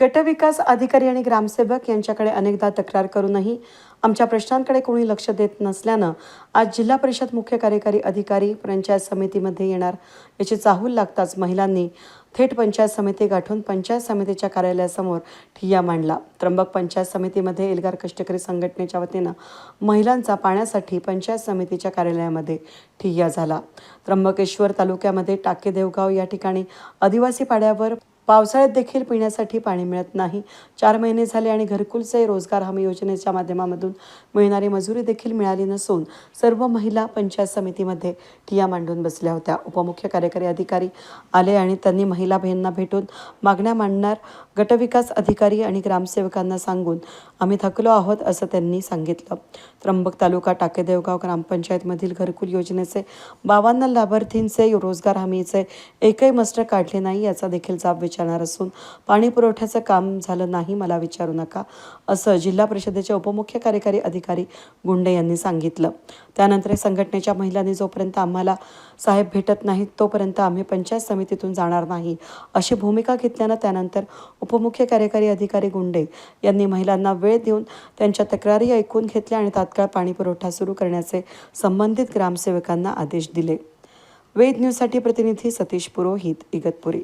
गटविकास अधिकारी आणि ग्रामसेवक यांच्याकडे अनेकदा तक्रार करूनही आमच्या प्रश्नांकडे कोणी लक्ष देत नसल्यानं आज जिल्हा परिषद मुख्य कार्यकारी अधिकारी पंचायत समितीमध्ये येणार. याची चाहूल लागताच महिलांनी थेट पंचायत समिती गाठून पंचायत समितीच्या कार्यालयासमोर ठिय्या मांडला. त्र्यंबक पंचायत समितीमध्ये एल्गार कष्टकरी संघटनेच्या वतीनं महिलांचा पाण्यासाठी पंचायत समितीच्या कार्यालयामध्ये ठिय्या झाला. त्र्यंबकेश्वर तालुक्यामध्ये टाके देवगाव या ठिकाणी आदिवासी पाड्यावर पावसाळ्यात देखील पिण्यासाठी पाणी मिळत नाही. चार महिने झाले आणि घरकुलचे रोजगार हमी योजनेच्या माध्यमामधून मिळणारी मजुरी देखील मिळाली नसून सर्व महिला पंचायत समितीमध्ये ठिया मांडून बसल्या होत्या. उपमुख्य कार्यकारी अधिकारी आले आणि त्यांनी महिला बहिणींना भेटून मागण्या मांडणार गटविकास अधिकारी आणि ग्रामसेवकांना सांगून आम्ही थकलो आहोत असं त्यांनी सांगितलं. त्र्यंबक तालुका टाकेदेवगाव ग्रामपंचायतमधील घरकुल योजनेचे बावन्न लाभार्थींचे रोजगार हमीचे एकही मस्टर काढले नाही याचा देखील जाब विचारणार असून पाणी पुरवठ्याचं काम झालं नाही मला विचारू नका असं जिल्हा परिषदेचे उपमुख्य कार्यकारी अधिकारी गुंडे यांनी सांगितलं. त्यानंतर संघटनेच्या महिलांनी जोपर्यंत आम्हाला साहेब भेटत नाहीत तोपर्यंत आम्ही पंचायत समितीतून जाणार नाही अशी भूमिका घेतल्यानं त्यानंतर उपमुख्य कार्यकारी अधिकारी गुंडे यांनी महिलांना वेळ देऊन त्यांच्या तक्रारी ऐकून घेतल्या आणि तात्काळ पाणी पुरवठा सुरू करण्याचे संबंधित ग्रामसेवकांना आदेश दिले. वेद न्यूजसाठी प्रतिनिधी सतीश पुरोहित इगतपुरी.